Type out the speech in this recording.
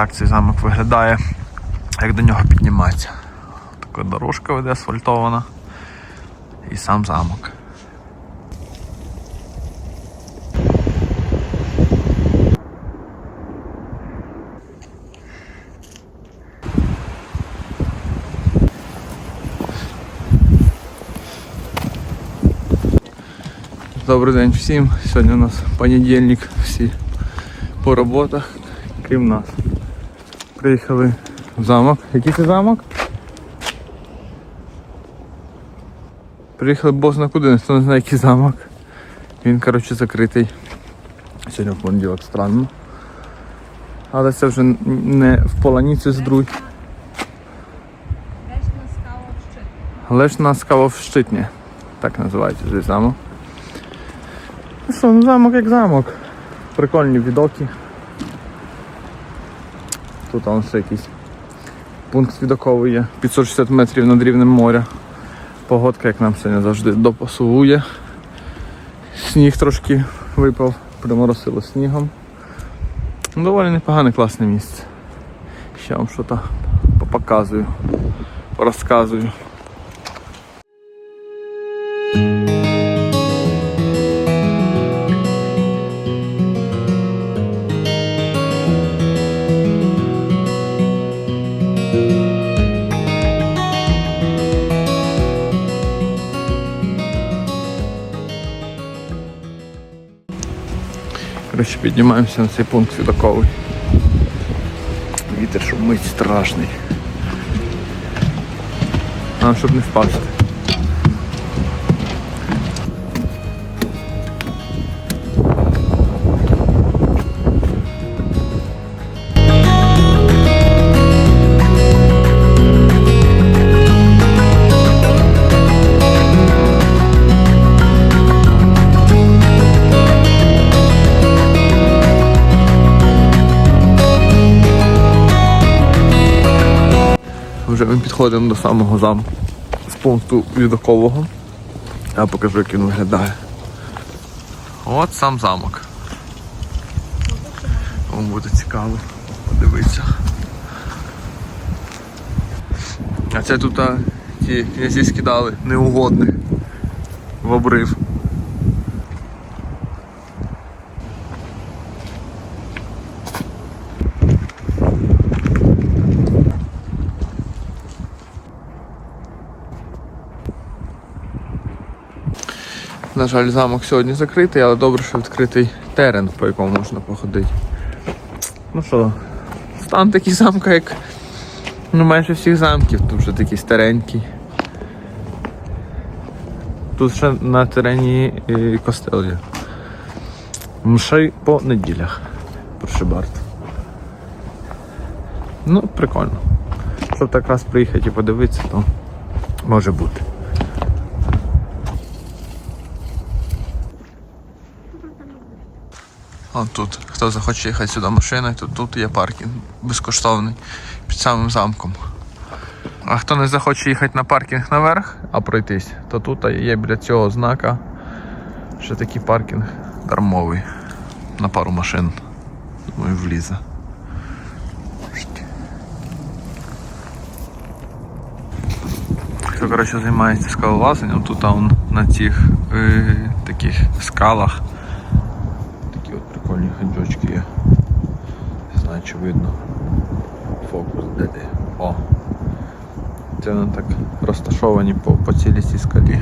так цей замок виглядає, як до нього підніматися. Така дорожка веде асфальтована. І сам замок. Добрий день всім. Сьогодні у нас понедільник, всі по роботах, крім нас. Приїхали в замок. Який це замок? Приїхали бозна куди, ніхто не знає, який замок. Він, коротше, закритий. Сьогодні в понеділок странно. Але це вже не в Поланіці здруй, Лешна скала в щит. але ж на Так називається цей замок. Ну що, ну замок як замок. Прикольні відоки. Тут там ще якийсь пункт відоковий є. 560 метрів над рівнем моря. Погодка, як нам сьогодні завжди, допасує. Сніг трошки випав, приморосило снігом. Ну, Доволі непогане класне місце. Ще вам щось показую, розказую. Коротше, піднімаємося на цей пункт відоковий. Вітер шумить страшний. Нам щоб не впасти. Вже ми підходимо до самого замку з пункту відокового. Я покажу, як він виглядає. От сам замок. Вам буде цікаво подивитися. А це тут а, ті князі скидали неугодних в обрив. На жаль, замок сьогодні закритий, але добре, що відкритий терен, по якому можна походити. Ну що, стан такий замка, як ну, майже всіх замків, тут вже такий старенький. Тут ще на терені і костел є. Мшей по неділях. Прошибарт. Ну, прикольно. Щоб так раз приїхати і подивитися, то може бути. От тут, хто захоче їхати сюди машиною, то тут є паркінг безкоштовний під самим замком. А хто не захоче їхати на паркінг наверх, а пройтись, то тут є біля цього знака ще такий паркінг дармовий на пару машин. Думаю, влізе. Хто коротше, займається скалолазанням, тут а, он, на цих е, таких скалах прикольні ханджочки є. Не знаю, чи видно. Фокус де. О! Це вони так розташовані по, по цілій цій скалі.